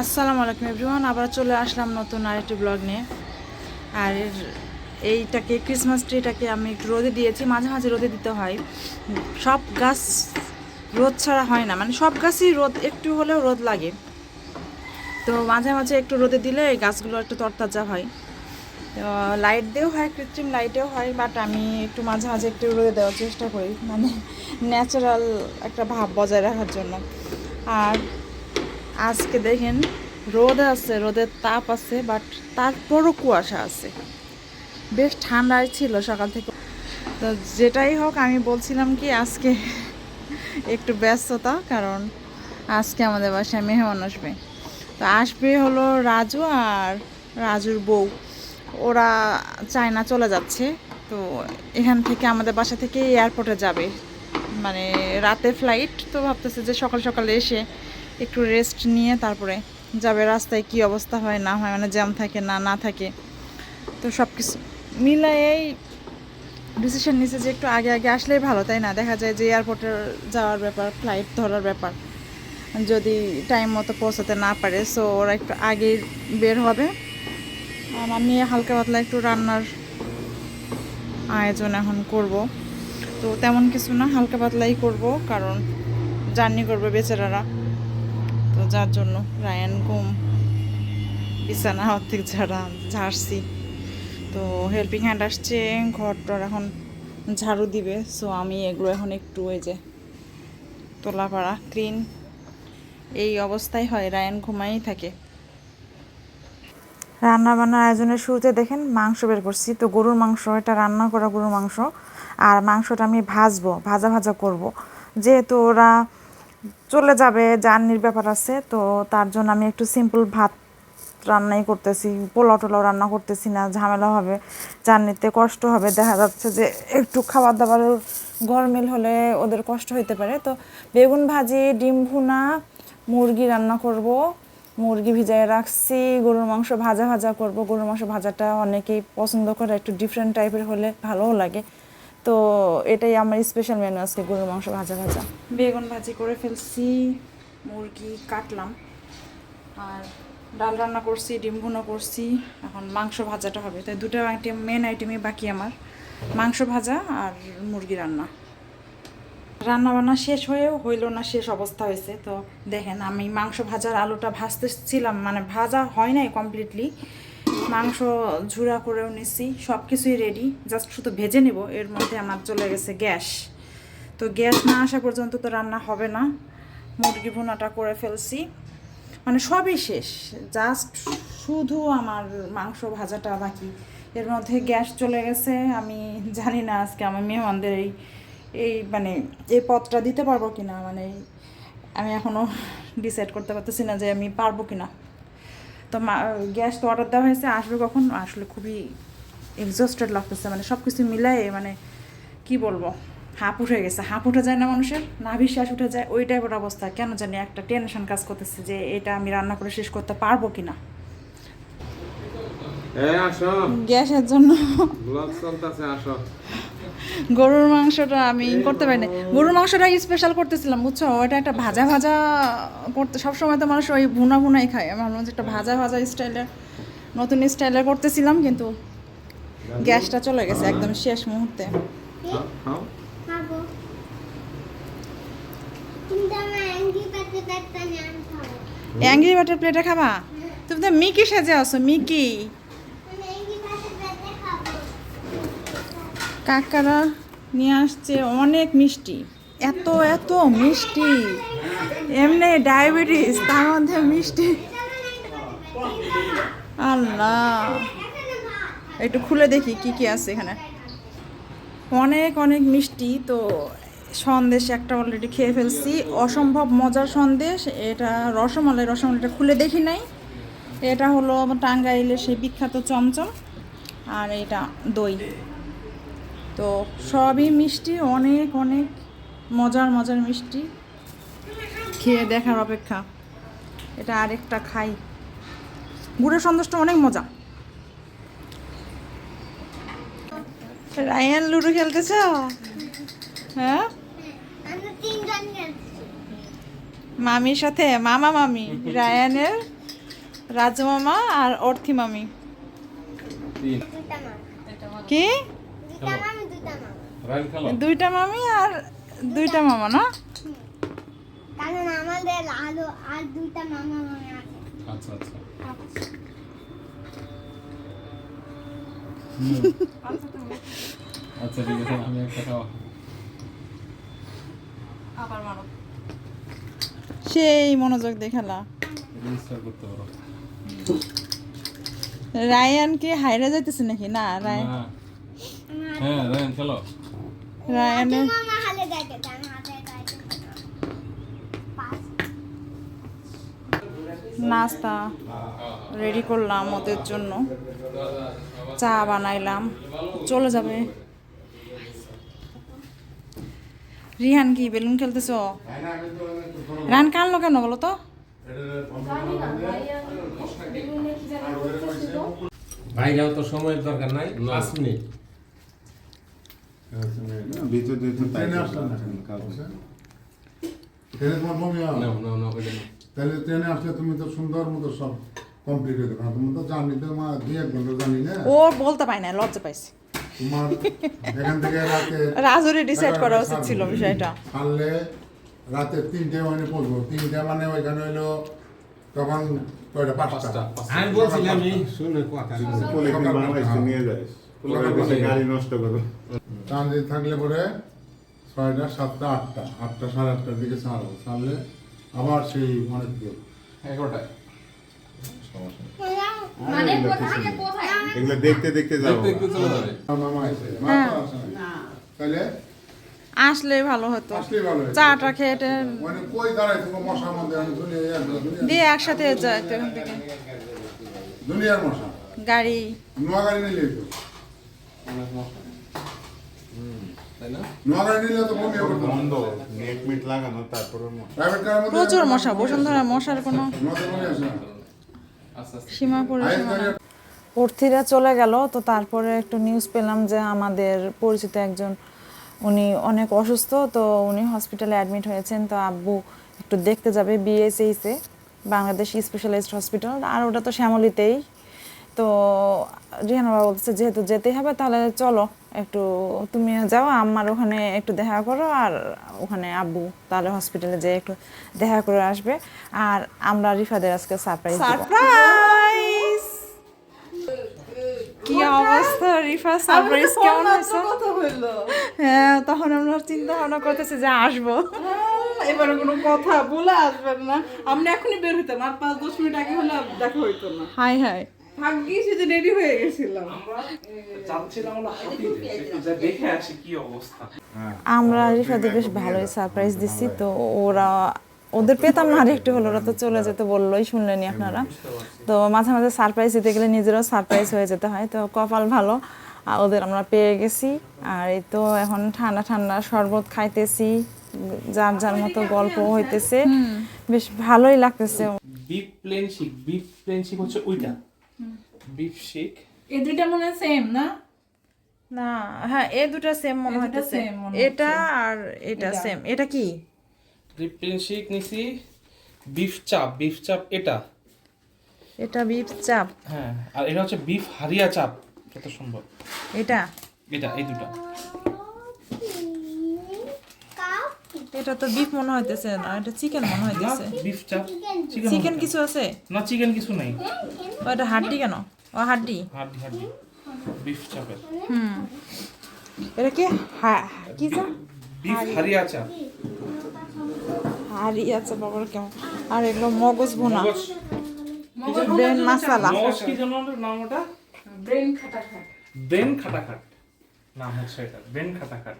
আসসালামু আলাইকুম এভরিওয়ান, আবার চলে আসলাম নতুন আরেকটি ব্লগ নিয়ে। আর এইটাকে ক্রিসমাস ট্রিটাকে আমি একটু রোদে দিয়েছি, মাঝে মাঝে রোদে দিতে হয়। সব গাছ রোদ ছাড়া হয় না মানে সব গাছই রোদ, একটু হলেও রোদ লাগে। তো মাঝে মাঝে একটু রোদে দিলে এই গাছগুলো একটু তরতাজা হয়। তো লাইট দিয়েও হয়, কৃত্রিম লাইটেও হয় বাট আমি একটু মাঝে মাঝে একটু রোদে দেওয়ার চেষ্টা করি মানে ন্যাচারাল একটা ভাব বজায় রাখার জন্য। আর আজকে দেখেন, রোদ আছে, রোদের তাপ আছে বাট তারপরও কুয়াশা আছে। বেশ ঠান্ডাই ছিল সকাল থেকে। তো যেটাই হোক, আমি বলছিলাম কি, আজকে একটু ব্যস্ততা, কারণ আজকে আমাদের বাসায় মেহমান আসবে। তো আসবে হলো রাজু আর রাজুর বউ। ওরা চায়না চলে যাচ্ছে, তো এখান থেকে আমাদের বাসা থেকে এয়ারপোর্টে যাবে। মানে রাতে ফ্লাইট তো ভাবতেছে যে সকাল সকালে এসে একটু রেস্ট নিয়ে তারপরে যাবে রাস্তায় কি অবস্থা হয়, না হয় মানে জ্যাম থাকে না না থাকে। তো সব কিছু মিলায়েই ডিসিশন নিছে যে একটু আগে আগে আসলেই ভালো, তাই না? দেখা যায় যে এয়ারপোর্টে যাওয়ার ব্যাপার ফ্লাইট ধরার ব্যাপার, যদি টাইম মতো পৌঁছাতে না পারে সো ওরা একটু আগেই বের হবে। আর আমি হালকা পাতলা একটু রান্নার আয়োজন এখন করব। তো তেমন কিছু না, হালকা পাতলাই করব, কারণ জার্নি করবে বেচারারা। তো যার জন্য রায়ান ঘুম, বিছানা, অর্ধেক ঝাড়া, ঝাড়ছি। তো হেল্পিং হ্যান্ড আসছে, ঘরটার এখন ঝাড়ু দিবে। সো আমি এগুলো এখন একটু ওই যে তোলা পাড়া ক্লিন এই অবস্থায় হয়, রায়ান ঘুমাই থাকে। রান্না বান্নার আয়োজনের শুরুতে দেখেন মাংস বের করছি। তো গরুর মাংস, এটা রান্না করা গরুর মাংস। আর মাংসটা আমি ভাজবো, ভাজা ভাজা করব। যেহেতু ওরা চলে যাবে, জার্নির ব্যাপার আছে, তো তার জন্য আমি একটু সিম্পল ভাত রান্নাই করতেছি পোলাও টোলাও রান্না করতেছি না, ঝামেলা হবে, জার্নিতে কষ্ট হবে, দেখা যাচ্ছে যে একটু খাবার দাবারের গরমিল হলে ওদের কষ্ট হইতে পারে, তো বেগুন ভাজি, ডিম ভুনা, মুরগি রান্না করব, মুরগি ভিজায় রাখছি, গরুর মাংস ভাজা ভাজা করব, গরুর মাংস ভাজাটা অনেকেই পছন্দ করে, একটু ডিফারেন্ট টাইপের হলে ভালোও লাগে। তো এটাই আমার স্পেশাল মেনু আজকে, গরুর মাংস ভাজা ভাজা। বেগুন ভাজি করে ফেলছি, মুরগি কাটলাম, আর ডাল রান্না করছি, ডিম ভুনা করছি, এখন মাংস ভাজাটা হবে। তাই দুটো আইটেম মেন আইটেমই বাকি আমার, মাংস ভাজা আর মুরগি রান্না। রান্না বান্না শেষ হয়েও হইল না, শেষ অবস্থা হয়েছে। তো দেখেন, আমি মাংস ভাজার আলুটা ভাজতেছিলাম মানে ভাজা হয় নাই কমপ্লিটলি মাংস ঝুরা করেও নিছি সব কিছুই রেডি জাস্ট শুধু ভেজে নেব, এর মধ্যে আমার চলে গেছে গ্যাস। তো গ্যাস না আসা পর্যন্ত তো রান্না হবে না, মুরগি ভুনাটা করে ফেলছি। মানে সবই শেষ জাস্ট শুধু আমার মাংস ভাজাটা বাকি। এর মধ্যে গ্যাস চলে গেছে, আমি জানি না আজকে আমার মেহমানদের এই এই মানে এই পথটা দিতে পারব কি না মানে আমি এখনও ডিসাইড করতে পারতেছি না যে আমি পারব কি না তো গ্যাস তো অর্ডার দেওয়া হয়েছে আসবে কখন? আসলে খুবই এক্সস্টেড লাগতেছে মানে সব কিছু মিলাই মানে কি বলব? হাঁপ উঠে গেছে হাঁপ উঠে যায় না মানুষের? না বিশ্বাস উঠে যায় ওই টাইপের অবস্থা। কেন জানি একটা টেনশন কাজ করতেছে যে এটা আমি রান্না করে শেষ করতে পারব কি না গ্যাসের জন্য। আসো। গরুর মাংসটা আমি করতে পারি না গরুর মাংসটা স্পেশাল করতেছিলাম বুঝছ? ওটা একটা ভাজা ভাজা করতে সবসময় তো মানুষ ওই ভুনা ভুনাই খায়। আমার মনে একটা ভাজা ভাজা স্টাইলের নতুন স্টাইলের করতেছিলাম কিন্তু গ্যাসটা চলে গেছে একদম শেষ মুহূর্তে। অ্যাংরি বাটার প্লেটে খাবা? তুমি তো মিকি সেজে আছো মিকি আমি অ্যাঙ্গি পাতে পাতে খাব কাকারা নিয়ে আসছে অনেক মিষ্টি। এত এত মিষ্টি। এমনি ডায়াবেটিস, তার মধ্যে মিষ্টি। আল্লাহ। একটু খুলে দেখি কি কি আছে এখানে। অনেক অনেক মিষ্টি। তো সন্দেশ একটা অলরেডি খেয়ে ফেলছি। অসম্ভব মজার সন্দেশ। এটা রসমালাই রসমালাইটা খুলে দেখি নাই। এটা হলো টাঙ্গাইলের সেই বিখ্যাত চমচম। আর এটা দই। তো সবই মিষ্টি অনেক অনেক মজার মজার মিষ্টি। খেয়ে দেখার অপেক্ষা। এটা আরেকটা খাই। গুড়ের সন্দেশটা অনেক মজা। রায়ান লুডো খেলতেছ? হ্যাঁ? মামির সাথে মামা মামি রায়ানের রাজু মামা আর অর্থি মামা। কি? দুটা মামি দুটা মামা। রাইন খেলো? দুইটা মামি আর দুইটা মামা না? কারণ আমাদের আরও আর দুইটা মামা মামি আছে। আচ্ছা আচ্ছা। আচ্ছা ঠিক আছে আমি একটা খাওয়া। সেই মনোযোগ দেখালা করতে পারো। রায়ান কি হাইরা যাইতেছে নাকি? না রায়ান। না। হ্যাঁ খেলো। পাঁচ নাস্তা রেডি করলাম ওদের জন্য। চা বানাইলাম। চলে যাবে। রিহান কি বেলুন খেলতেছ? রান কানলো কেন বলো তো? ভাইরাও তো সময়ের দরকার নাই। পাঁচ মিনিট ভিতর ট্রেনে না ট্রেনে তোমার বমি ওইটা নাও। তাহলে ট্রেনে আসলে তুমি তো সুন্দর মতো সব কমপ্লিট হয়ে তুমি তো জানি তো মা দুই এক ঘণ্টা জানি না ও বলতে পাই না লজ্জা পাইছি তোমার এখান থেকে রাতে রাজুরে ডিসাইড করা উচিত ছিল বিষয়টা ছাড়লে রাতে তিনটে মানে পড়ব তিনটে মানে ওইখানে হইল তখন কয়টা পাঁচটা। আমি বলছিলাম শুনে কথা নিয়ে যাস গাড়ি নষ্ট করো চাঁদি থাকলে পরে ছয়টা সাতটা আটটা আটটা সাড়ে আটটার দিকে ছাড়বো ছাড়লে আবার সেই অনেক দূর এগারোটায়। মানে এগুলো দেখতে দেখতে যাব। হ্যাঁ। তাহলে আসলে ভালো হতো। আসলেই চাটা খেয়ে মানে দিয়ে একসাথে দুনিয়ার মশা? গাড়ি। নোয়াগাড়ি নিলেই তো। অনেক মশা। হুম তাই না নোয়াগাড়ি নিলে তো বমি করতো বন্ধ নেট মিট লাগানো তারপরে প্রাইভেট কারের মধ্যে প্রচুর মশা বসুন্ধরা মশার কোনো আস্তে আস্তে সীমা পরিসীমা অর্থীরা চলে গেল তো তারপরে একটু নিউজ পেলাম যে আমাদের পরিচিত একজন উনি অনেক অসুস্থ তো উনি হসপিটালে অ্যাডমিট হয়েছেন তো আব্বু একটু দেখতে যাবে বিএসএইসে বাংলাদেশ স্পেশালাইজড হসপিটাল আর ওটা তো শ্যামলিতেই। তো রিহানা বাবা বলছে যেহেতু যেতেই হবে তাহলে চলো। একটু তুমি যাও আমার ওখানে একটু দেখা করো আর ওখানে আব্বু তাহলে হসপিটালে যেয়ে একটু দেখা করে আসবে। আর আমরা রিফাদের আজকে সারপ্রাইজ সারপ্রাইজ কি অবস্থা রিফা? সারপ্রাইজ কেমন হয়েছে? হইল। হ্যাঁ তখন আমরা চিন্তা ভাবনা করতেছি যে আসব। এবারে কোনো কথা বলে আসবেন না। আমরা এখনই বের হইতাম আর পাঁচ দশ মিনিট আগে হলে দেখা হইতো না। Hi hi. ভাগ্যিস যে রেডি হয়ে গেছিলাম। যাচ্ছিলাম হলো হাতিতে একটু যা দেখে আসি কি অবস্থা। আমরা রিফাদের বেশ ভালোই সারপ্রাইজ দিচ্ছি তো ওরা ওদের পেতাম না আর একটু হলো ওরা তো চলে যেতে বললোই শুনলেনি আপনারা। তো মাঝে মাঝে সারপ্রাইজ দিতে গেলে নিজেরও সারপ্রাইজ হয়ে যেতে হয় তো কপাল ভালো। আর ওদের আমরা পেয়ে গেছি আর এই তো এখন ঠান্ডা ঠান্ডা শরবত খাইতেছি যার যার মতো গল্প হইতেছে। বেশ ভালোই লাগতেছে। Beef plain seekh beef plain seekh হচ্ছে ওইটা। বিফ শিক এই দুইটা মনে হয় সেম না? না হ্যাঁ এই দুটো সেম মনে মনে এটা আর এটা সেম এটা কি? প্লেন শিক নিছি বিফ চাপ বিফ চাপ এটা। এটা বিফ চাপ হ্যাঁ আর এটা হচ্ছে বিফ হারিয়া চাপ যত সম্ভব। এটা? এটা এই দুটো কাউ এটা তো বিফ মনে হইতেছে না এটা চিকেন মনে হইতেছে। বিফ চাপ চিকেন চিকেন কিছু আছে? না চিকেন কিছু নেই। ও এটা হাড্ডি কেন? ও হাড্ডি? হাড্ডি হাড্ডি। বিফ চাপের হুম। এটা কি? হা- কি যা বিফ হারিয়া চাপ হাড়ি আছে বাবার কেমন। আর এগুলো মগজ ভুনা। মগজ। ব্রেন মাসালা মগজ কি যেন নাম ওটা? ব্রেন খাটা খাট ব্রেন খাটাখাট। নাম হচ্ছে এটা ব্রেন খাটাখাট।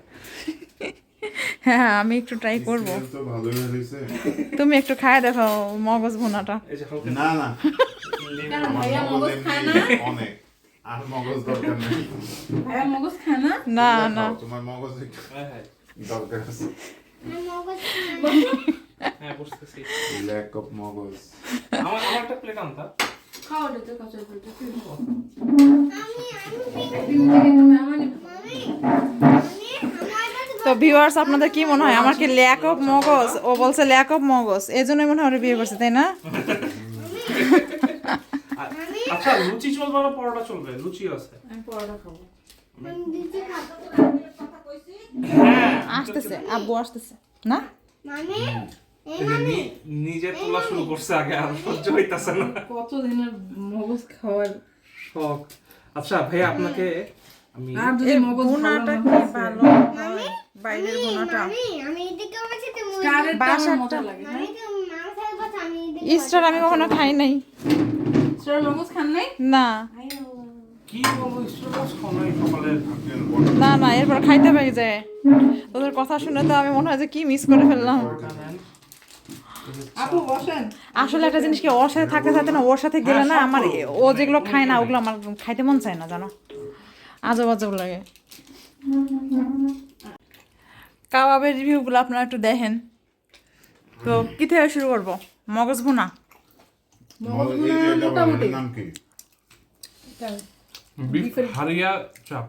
হ্যাঁ আমি একটু ট্রাই করব। তুমি একটু খায় দেখো মগজ ভুনাটা। না না। না? আর মগজ দরকার নেই। মগজ খায় না? না তুলে না। খাও, তোমার মগজ একটু হ্যাঁ হ্যাঁ। দরকার আছে। হ্যাঁ বুঝতেছি। ল্যাক অফ মগজ। আমার আমার প্লেট আনতা। খাও দিতে কাঁচা পেটে মামি আমি আমার কাছে তো ভিউয়ার্স আপনাদের কি মনে হয়? আমার কি ল্যাক অফ মগজ ও বলছে ল্যাক অফ মগজ এই জন্যই মনে হয় ওরা বিয়ে করছে তাই না? আচ্ছা লুচি চলবে না পরোটা চলবে? লুচি আছে। আমি পরোটা খাব। আমি দিচ্ছি খাব হ্যাঁ। আসতেছে আব্বু আসতেছে। না? মানে? এই এই যে নি- নিজে তোলা শুরু করছে আগে আর সহ্য হইতাছে না। কতদিনের মগজ খাওয়ার শখ। আচ্ছা ভাই আপনাকে আমি এই মগজ কি ভালো? বাইরের ভুনাটা আমি ইস্টার কখনো খাই নাই। খান না। না না এরপর খাইতে পারি যায় তোদের কথা শুনে তো আমি মনে হয় যে কি মিস করে ফেললাম। আসলে একটা জিনিস কি ওর সাথে থাকতে থাকতে না ওর সাথে গেলে না আমার ও যেগুলো খায় না ওগুলো আমার খাইতে মন চায় না জানো? আজব আজব লাগে। কাবাবের রিভিউগুলো আপনারা একটু দেখেন। তো কি থেকে শুরু করব? মগজ ভুনা। মোটামুটি। বিফ হারিয়া চাপ।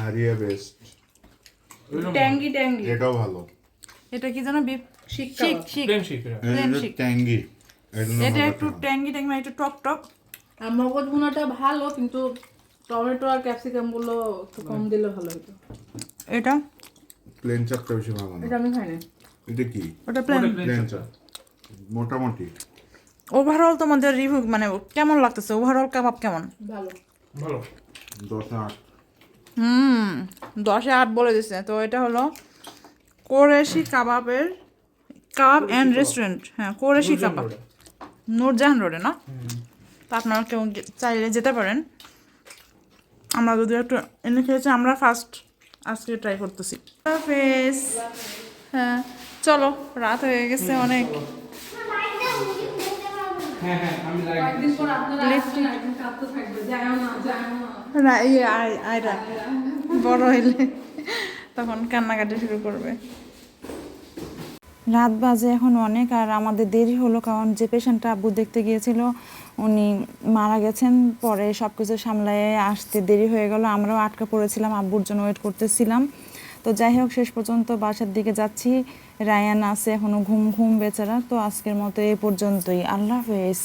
হারিয়া বেস্ট ট্যাঙ্গি ট্যাঙ্গি। এটাও ভালো। এটা কি জানো শিক শিক। ট্যাঙ্গি। এটা একটু ট্যাঙ্গি। ট্যাঙ্গি একটু টক টক। মগজ ভুনাটা ভালো কিন্তু টমেটো আর ক্যাপসিকামগুলো একটু কম দিলে ভালো হতো। এটা? প্লেন চাপটা বেশি ভালো না। এটা আমি খাই না এটা কি? ওটা প্ল্যান প্লেন চাপ। মোটামুটি। ওভারঅল তোমাদের রিভিউ মানে কেমন লাগতেছে? ওভারঅল কাবাব কেমন? ভালো। ভালো। দশ আট। হুম দশে আট বলে দিছে। তো এটা হলো কোরেশি কাবাবের কাবাব অ্যান্ড রেস্টুরেন্ট। হ্যাঁ কোরেশি কাবাব। নূরজাহান রোডে না? তো আপনারা কেউ চাইলে যেতে পারেন। আমরা যদি একটু এনে খেয়েছি আমরা ফার্স্ট আজকে ট্রাই করতেছি। হ্যাঁ চলো রাত হয়ে গেছে অনেক। হ্যাঁ হ্যাঁ বড় হইলে তখন কান্নাকাটি শুরু করবে। রাত বাজে এখন অনেক আর আমাদের দেরি হলো কারণ যে পেশেন্টটা আব্বু দেখতে গিয়েছিল উনি মারা গেছেন, পরে সব কিছু সামলায় আসতে দেরি হয়ে গেল। আমরাও আটকা পড়েছিলাম, আব্বুর জন্য ওয়েট করতেছিলাম। তো যাই হোক, শেষ পর্যন্ত বাসার দিকে যাচ্ছি। রায়ান আছে এখনও ঘুম ঘুম বেচারা, তো আজকের মতো এ পর্যন্তই। আল্লাহ হাফেজ।